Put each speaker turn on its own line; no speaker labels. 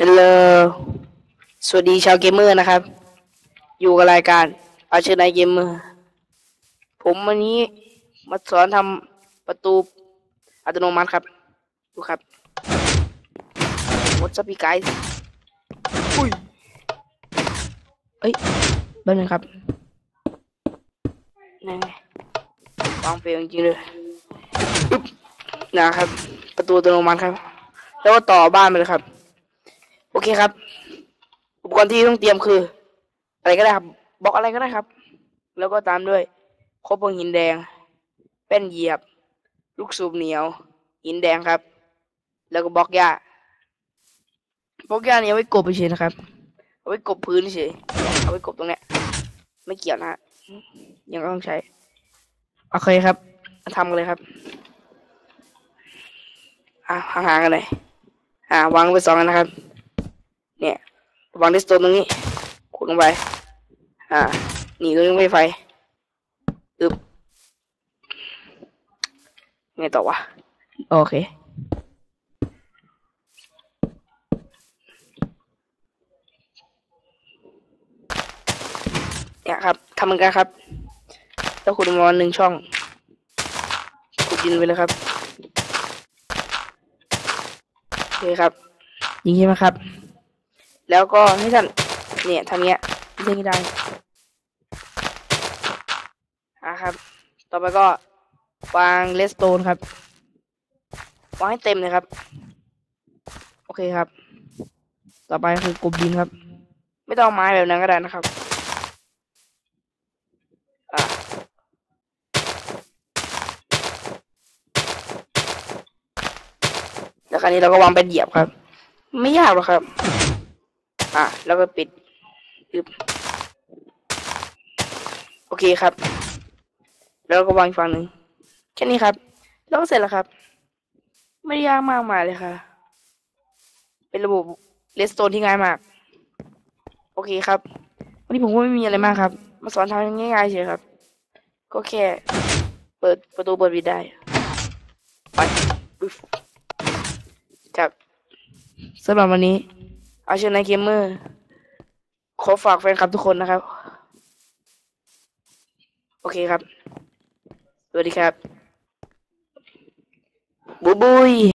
ฮัลโหลสวัสดีชาวเกมเมอร์นะครับ อยู่กับรายการอาเชนไนเกมเมอร์ ผมวันนี้มาสอนทำประตูอัตโนมัติครับ ดูครับ What's up you guys อุ้ยเอ้ยแป๊บนึงครับนั่นไงวางเฟลจริงเลยอึ๊บนะครับ ประตูอัตโนมัติครับ แล้วก็ต่อบ้านไปเลยครับ เคครับ อุปกรณ์ที่ต้องเตรียมคือ อะไรก็ได้ครับบล็อกอะไรก็ได้ครับ แล้วก็ตามด้วยคบเพลิงหินแดง แป้นเหยียบ ลูกสูบเหนียว หินแดงครับ แล้วก็บล็อกหญ้าบล็อกหญ้าเนี่ยเอาไว้กบเฉยนะครับ เอาไว้กบพื้นเฉยเอาไว้กบตรงเนี้ยไม่เกี่ยวนะฮะยังต้องใช้โอเคครับมาทำกันเลยครับอะห่างๆกันหน่อยอ่าวางไปสองอันนะครับ วางดิสโตนตรงนี้ขุดลงไป อ่า นี่ตรงนี้ไฟไฟอึบไงต่อวะ โอเค เนี่ยครับทำเหมือนกันครับแล้วขุดมาหนึ่งช่องขุดดินไปเลยครับโอเคครับ ยิงใช่ไหมครับ แล้วก็ให้ท่านเนี่ยทำเงี้ยเล่นได้อะครับ ต่อไปก็วางเลสโตนครับ วางให้เต็มเลยครับ โอเคครับ ต่อไปคือกบดินครับ ไม่ต้องไม้แบบนั้นก็ได้นะครับแล้วคราวนี้เราก็วางเป็นเหยียบครับ ไม่ยากหรอกครับ อะ แล้วก็ปิดอึบโอเคครับ แล้วก็วางอีกฝั่งหนึ่งแค่นี้ครับ แล้วก็เสร็จแล้วครับ ไม่ได้ยากมากมายเลยค่ะ เป็นระบบเลสโตนที่ง่ายมาก โอเคครับ วันนี้ผมก็ไม่มีอะไรมากครับ มาสอนทำง่ายๆเฉยครับ ก็แค่ เปิดประตูเปิดปิดได้ไปปึ๊บครับสำหรับวันนี้ เอาชนายเกมเมอร์ขอฝากแฟนคลับทุกคนนะครับ โอเคครับ สวัสดีครับบุบุย